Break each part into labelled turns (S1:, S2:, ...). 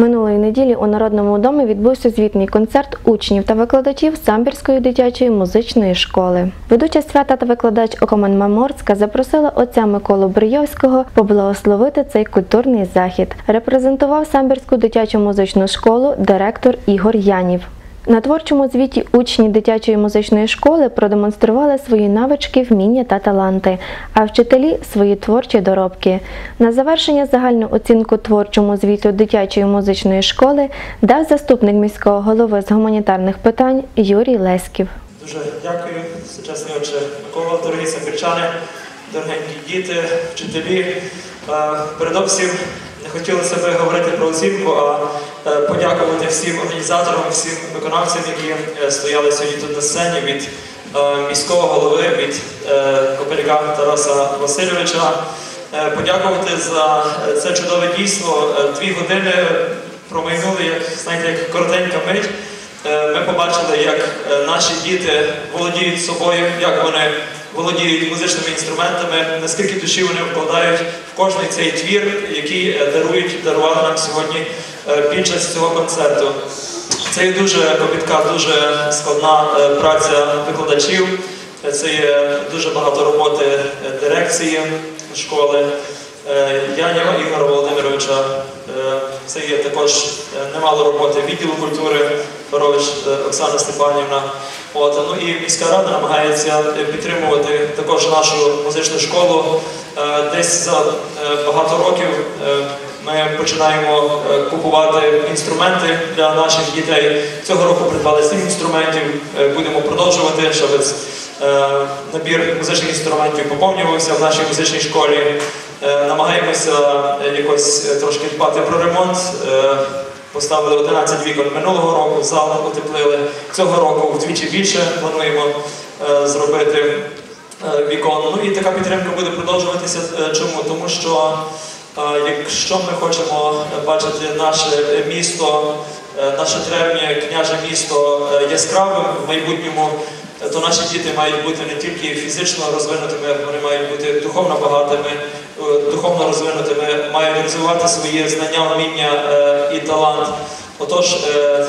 S1: Минулої неділі у Народному домі відбувся звітний концерт учнів та викладачів Самбірської дитячої музичної школи. Ведуча свята та викладач Окоман Маморська запросила отця Миколу Брийовського поблагословити цей культурний захід. Репрезентував Самбірську дитячу музичну школу директор Ігор Янів. На творчому звіті учні дитячої музичної школи продемонстрували свої навички, вміння та таланти, а вчителі свої творчі доробки. На завершення загальну оцінку творчому звіту дитячої музичної школи дав заступник міського голови з гуманітарних питань Юрій Леськів.
S2: Дуже дякую, сучасний отче Микола, дорогі самбірчани, дорогенькі діти, вчителі. Е, Передовсім не хотілося би говорити про оцінку, а е, подякувати всім організаторам, всім виконавцям, які е, стояли сьогодні тут на сцені від е, міського голови, від Копелька Тараса Васильовича. Подякувати за це чудове дійство. Дві години промайнули, як знаєте, як коротенька мить. Ми побачили, як наші діти володіють собою, як вони володіють музичними інструментами, наскільки душі вони вкладають в кожний цей твір, який е, дарують, дарували нам сьогодні е, під час цього концерту. Це є дуже копітка, дуже складна е, праця викладачів. Це є дуже багато роботи дирекції школи. Яніва Ігора Володимировича. Е, Це є також е, немало роботи відділу культури Борович е, Оксана Степанівна. От, ну і міська рада намагається підтримувати також нашу музичну школу. Десь за багато років ми починаємо купувати інструменти для наших дітей. Цього року придбали сім інструментів. Будемо продовжувати, щоб набір музичних інструментів поповнювався в нашій музичній школі. Е, Намагаємося е, якось е, трошки дбати про ремонт. Поставили 11 вікон минулого року, зал утеплили. Цього року вдвічі більше плануємо зробити вікон. Ну і така підтримка буде продовжуватися. Чому? Тому що якщо ми хочемо бачити наше місто, наше древнє княже місто яскравим в майбутньому, то наші діти мають бути не тільки фізично розвинутими, вони мають бути духовно багатими, духовно розвинутими, мають розвивати свої знання, вміння е, і талант. Отож, е,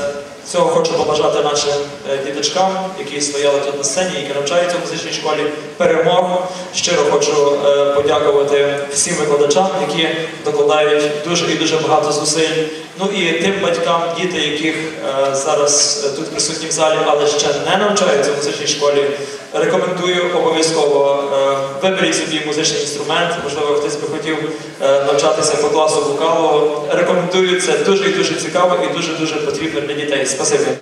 S2: цього хочу побажати нашим е, діточкам, які стояли тут на сцені, які навчаються в музичній школі, перемогу. Щиро хочу подякувати всім викладачам, які докладають дуже і дуже багато зусиль. Ну і тим батькам, діти, яких зараз тут присутні в залі, але ще не навчаються в музичній школі. Рекомендую обов'язково виберіть собі музичний інструмент. Можливо, хтось би хотів е, навчатися по класу вокалу. Рекомендую це дуже і дуже цікаво і дуже дуже потрібно для дітей. Спасибі.